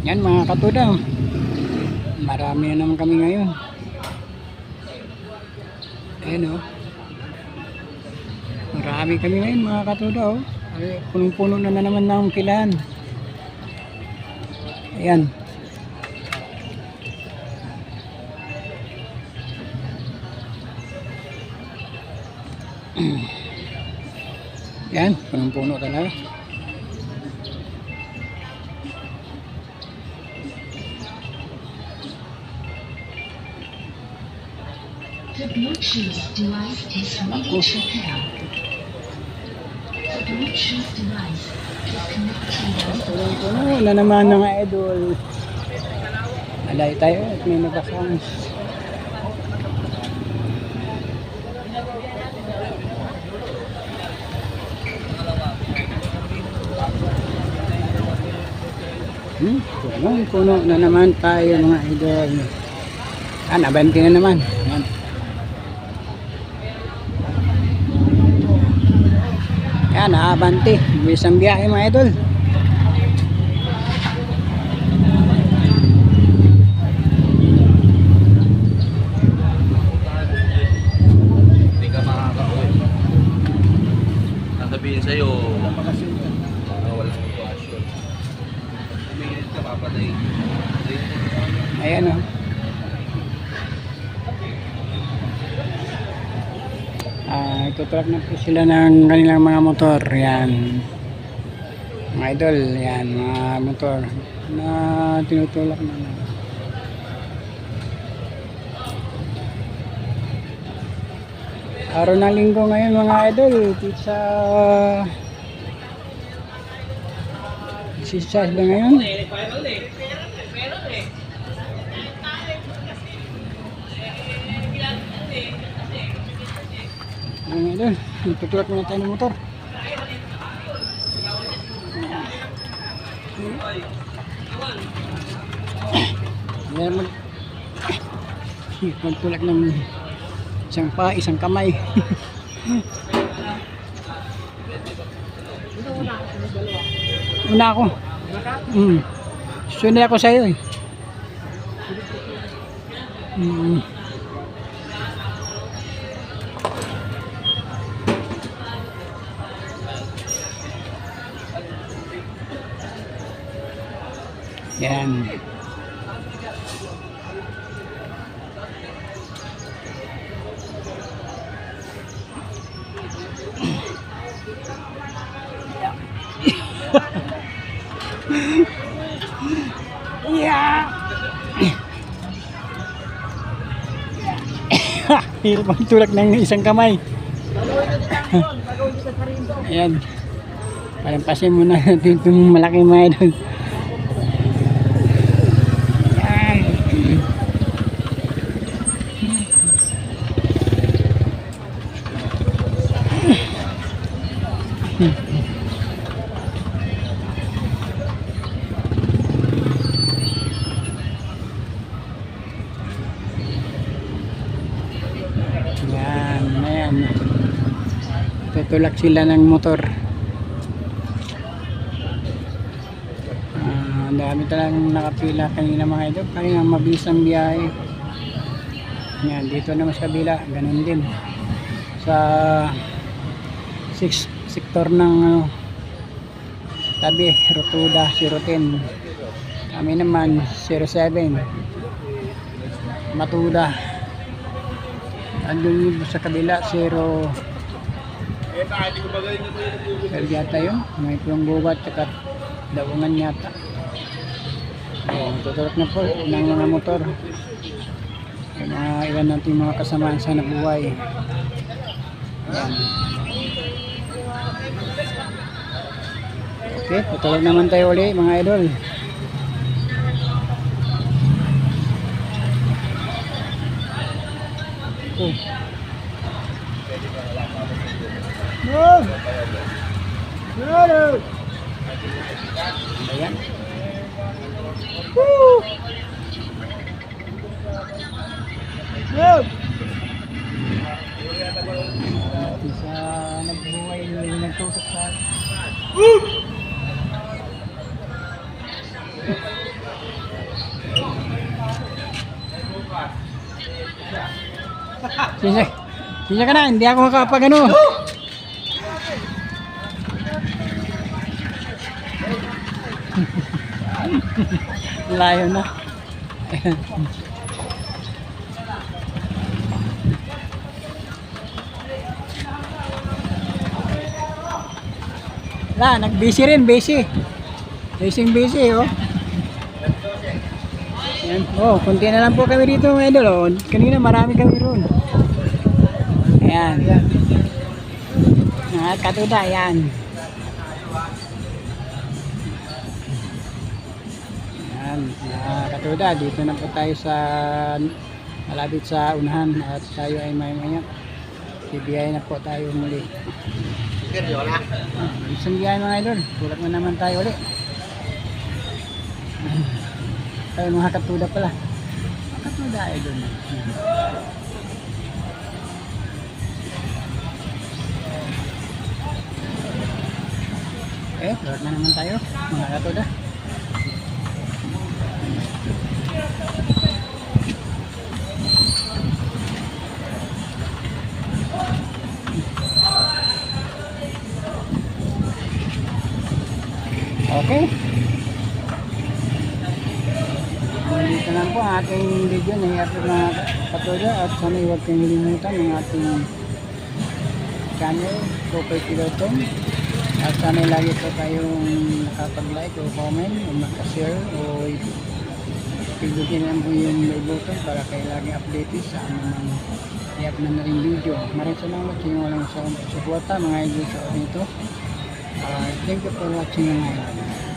Yan mga katuda. Marami na naman kami ngayon. Ayan o. Marami kami ngayon mga katuda o. Ay, punong-puno na, na naman ng pilahan. Ayan. Yan, punong-puno talaga. The Bluetooth device is ready to pair. The Bluetooth device is connected. Punong-puno na naman ng idol. Alay tayo at may nabasang. Hmm, punong puno na naman tayo mga idol. Ah, nabanti na naman. Yan. Yan, naabanti. Isang biyahe mga idol. Sasabihin sa'yo, ah, walang sitwasyon. Tumingin ka, papatay. Ayan o. Ah, itutrack na po sila ng kanilang mga motor. Yan. Mga idol, yan, mga motor na tinutulak na. Araw ng linggo ngayon mga idol, sa exercise ba ngayon? Mga idol, tutulak muna tayo ng motor. Yan mag magtulak ng isang pa, isang kamay. Una ako. Mm. Sunod ako sa eh. Mm. Yan. Yeah. Hirap ang tulak ng isang kamay. Ayan. Palampasin muna natin itong malaking mga idol. Ayan. Yan, ayan. Tutulak sila ng motor. Ang dami talagang nakapila kanina mga idol. Kaya mabilis ang biyahe. Yan, dito naman sa kabila, ganun din. Sa six sektor ng ano, tabi, Rotuda, 010. Kami naman, 07. Matuda. Andun sa kabila, 0 Pero yata yun, may pulong gubat tsaka daungan yata. Ayan, tutulak na po ng mga motor. Yung mga ilan natin mga kasamaan sa nabuhay. Ayan. Okay, tutulak naman tayo uli mga idol. Oh. Move! Move! Ayan. Woo! Move! Isa nagbuhay yung nagtutok sa Move! Sisa, sisa ka na, hindi ako makapag ano. No! Layo na. La, nag-busy rin, busy. Busy, busy, oh. Yan. Oh, konti na lang po kami dito, mga idol. Oh. Kanina marami kami roon. Ayan. Mga katuda, yan. Ayan, mga katuda, dito na po tayo sa malapit sa unahan at tayo ay may maya. Bibiyay na po tayo muli. Ah, Isang biyay mga idol, tulak na naman tayo ulit. Ay, mga katuda pala. Katuda idol. Eh, tulak na naman tayo, mga katuda. Okay. Dito lang po ating video na i-upload mga katuda at sana huwag kayong limutan ng ating channel, Propay.com at sana lagi po kayong nakapag-like o comment o makashare o pindutin lang po yung may button para kayo lagi updated sa anumang i-upload na rin video. Maraming salamat sa inyo walang sa suporta mga idol sa ito. Uh, thank you for watching idol.